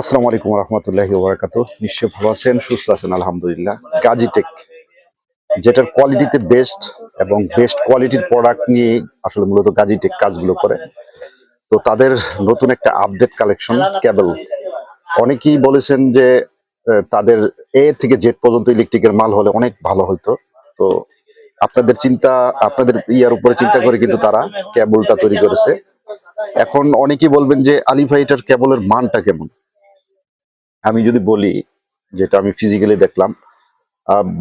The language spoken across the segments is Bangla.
আসসালামু আলাইকুম রহমতুল্লাহি ওবরাকাতু। নিশ্চয় ভালো আছেন, সুস্থ আছেন, আলহামদুলিল্লাহ। গাজিটেক যেটার কোয়ালিটিতে বেস্ট এবং বেস্ট কোয়ালিটির প্রোডাক্ট নিয়ে আসলে মূলত গাজিটেক কাজগুলো করে। তো তাদের নতুন একটা আপডেট কালেকশন কেবল অনেকেই বলেছেন যে তাদের এ থেকে জেড পর্যন্ত ইলেকট্রিকের মাল হলে অনেক ভালো হতো তো আপনাদের চিন্তা, আপনাদের ইয়ার উপরে চিন্তা করে কিন্তু তারা কেবলটা তৈরি করেছে। এখন অনেকেই বলবেন যে আলিফাইটার কেবলের মানটা কেমন? আমি যদি বলি, যেটা আমি ফিজিক্যালি দেখলাম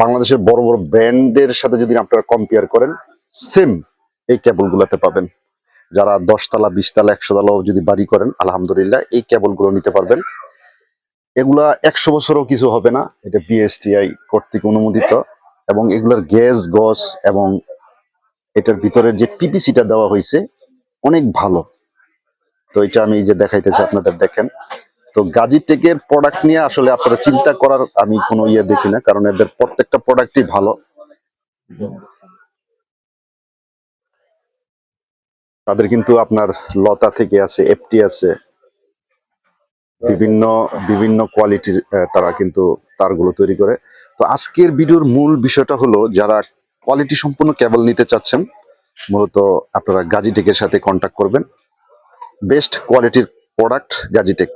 বাংলাদেশের বড় বড় ব্র্যান্ডের সাথে যদি আপনারা কম্পেয়ার করেন সেম এই কেবলগুলোতে পাবেন। যারা দশতলা, বিশতলা একশো তালাও যদি বাড়ি করেন, আলহামদুলিল্লাহ এই কেবলগুলো নিতে পারবেন। এগুলা একশো বছরও কিছু হবে না, এটা বিএসটিআই কর্তৃক অনুমোদিত এবং এগুলার গ্যাস, গস এবং এটার ভিতরে যে পিপিসিটা দেওয়া হয়েছে, অনেক ভালো। তো এটা আমি যে দেখাইতেছি, আপনাদের দেখেন। তো গাজী টেকের প্রোডাক্ট নিয়ে আসলে আপনারা চিন্তা করার আমি কোনো ইয়ে দেখি না, কারণ এদের প্রত্যেকটা প্রোডাক্টই ভালো। তাদের কিন্তু আপনার লতা থেকে আছে এফটি আছে। বিভিন্ন বিভিন্ন কোয়ালিটির তারা কিন্তু তারগুলো তৈরি করে। তো আজকের ভিডিওর মূল বিষয়টা হলো, যারা কোয়ালিটি সম্পূর্ণ কেবল নিতে চাচ্ছেন, মূলত আপনারা গাজিটেকের সাথে কন্ট্যাক্ট করবেন। বেস্ট কোয়ালিটির প্রোডাক্ট গাজী টেক